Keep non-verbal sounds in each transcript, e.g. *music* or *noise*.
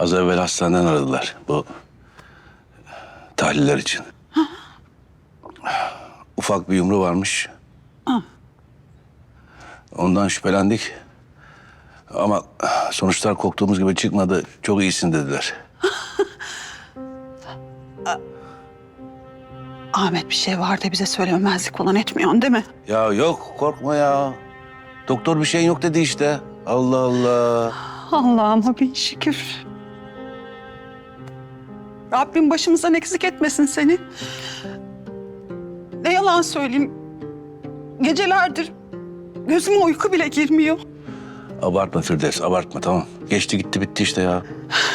Az evvel hastaneden aradılar bu tahliller için. Ufak bir yumru varmış. Ondan şüphelendik. Ama sonuçlar korktuğumuz gibi çıkmadı. Çok iyisin dediler. Ahmet bir şey var da bize söylememezlik falan etmiyorsun değil mi? Ya yok korkma ya. Doktor bir şeyin yok dedi işte. Allah Allah. Allah'ıma bin şükür. Rabbim başımızdan eksik etmesin seni. Ne yalan söyleyeyim. Gecelerdir gözüme uyku bile girmiyor. Abartma Firdevs abartma tamam. Geçti gitti bitti işte ya.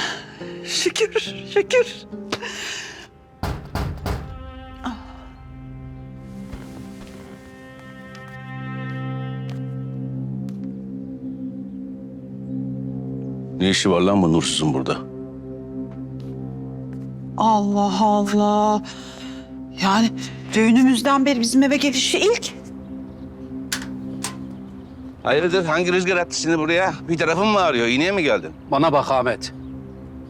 *sighs* Şükür, şükür. Ne işi var lan bu nursuzun burada? Allah Allah. Yani düğünümüzden beri bizim eve gelişi ilk. Hayırdır hangi rüzgar attı seni buraya? Bir tarafın mı ağrıyor? İğneye mi geldin? Bana bak Ahmet.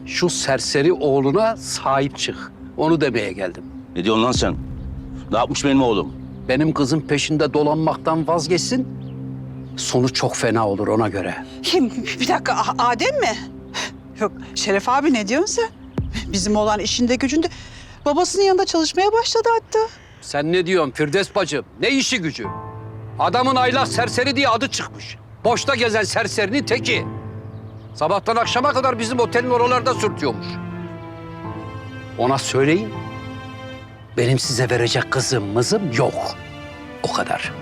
Şu serseri oğluna sahip çık. Onu demeye geldim. Ne diyorsun lan sen? Ne yapmış benim oğlum? Benim kızın peşinde dolanmaktan vazgeçsin. Sonu çok fena olur ona göre. Kim? Bir dakika A- Adem mi? Yok Şeref abi ne diyorsun sen? Bizim olan işinde gücünde babasının yanında çalışmaya başladı hatta. Sen ne diyorsun Firdevs bacım? Ne işi gücü? Adamın aylak serseri diye adı çıkmış. Boşta gezen serserinin teki. Sabahtan akşama kadar bizim otelin oralarda sürtüyormuş. Ona söyleyin. Benim size verecek kızım mızım yok. O kadar.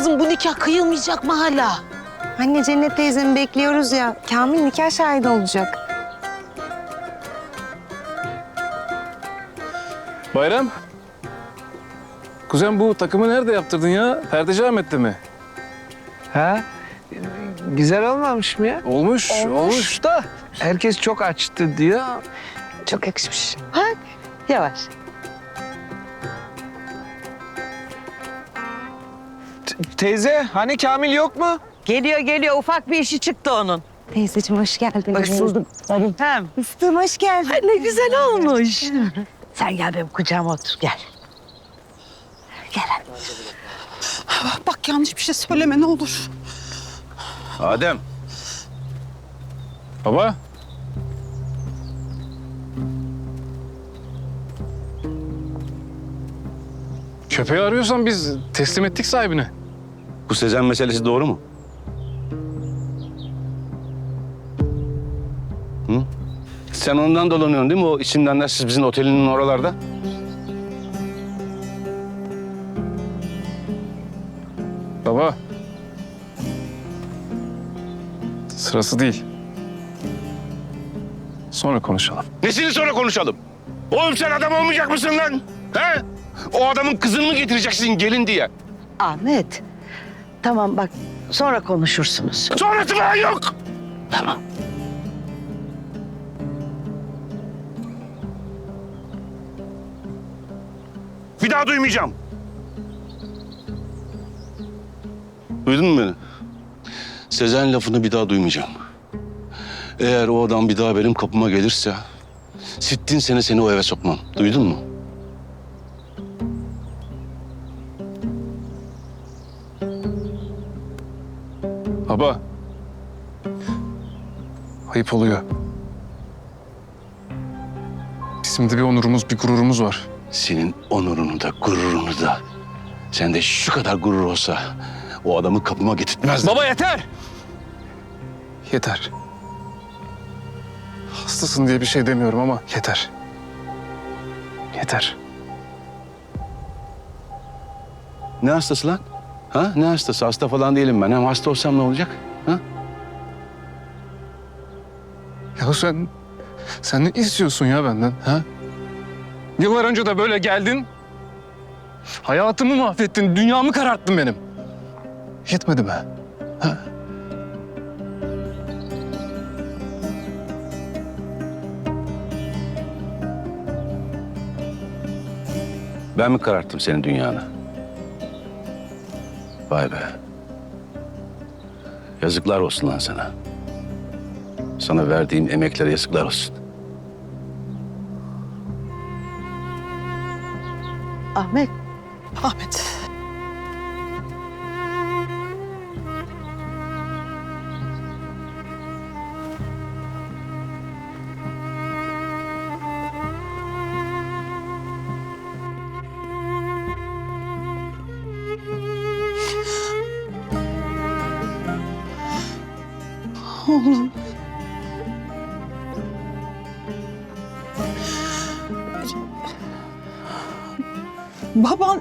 Kızım bu nikah kıyılmayacak mı hala? Anne Cennet teyzemi bekliyoruz ya. Kamil nikah şahidi olacak. Bayram. Kuzen bu takımı nerede yaptırdın ya? Perdeci Ahmet'te mi? Ha? Güzel olmamış mı ya? Olmuş, olmuş. da herkes çok açtı diyor. Çok yakışmış. Yavaş. Teyze hani Kamil yok mu? Geliyor geliyor ufak bir işi çıktı onun. Teyzeciğim hoş geldin. Hoş bulduk. Hem. Fıstığım hoş geldin. Ay ne güzel olmuş. *laughs* Sen gel benim kucağıma otur gel. Gel. Bak yanlış bir şey söyleme ne olur. Adem. Baba. Köpeği arıyorsan biz teslim ettik sahibine. Bu Sezen meselesi doğru mu? Hı? Sen ondan dolanıyorsun değil mi? O isimdenler siz bizim otelinin oralarda. Baba. Sırası değil. Sonra konuşalım. Nesini sonra konuşalım? Oğlum sen adam olmayacak mısın lan? He? O adamın kızını mı getireceksin gelin diye? Ahmet. Tamam bak sonra konuşursunuz. Sonrası falan yok. Tamam. Bir daha duymayacağım. Duydun mu beni? Sezen lafını bir daha duymayacağım. Eğer o adam bir daha benim kapıma gelirse... ...sittin sene seni o eve sokmam. Duydun mu? Baba. Ayıp oluyor. Bizim de bir onurumuz, bir gururumuz var. Senin onurunu da gururunu da sende şu kadar gurur olsa o adamı kapıma getirtmez. Baba yeter! Yeter. Hastasın diye bir şey demiyorum ama yeter. Yeter. Ne hastası lan? Ha? Ne hastası? Hasta falan değilim ben. Hem hasta olsam ne olacak? Ha? Ya sen, sen ne istiyorsun ya benden? Ha? Yıllar önce de böyle geldin. Hayatımı mahvettin, dünyamı kararttın benim. Yetmedi mi? Ha? Ben mi kararttım senin dünyanı? Vay be. Yazıklar olsun lan sana. Sana verdiğim emeklere yazıklar olsun. Ahmet Ahmet. Oğlum. Baban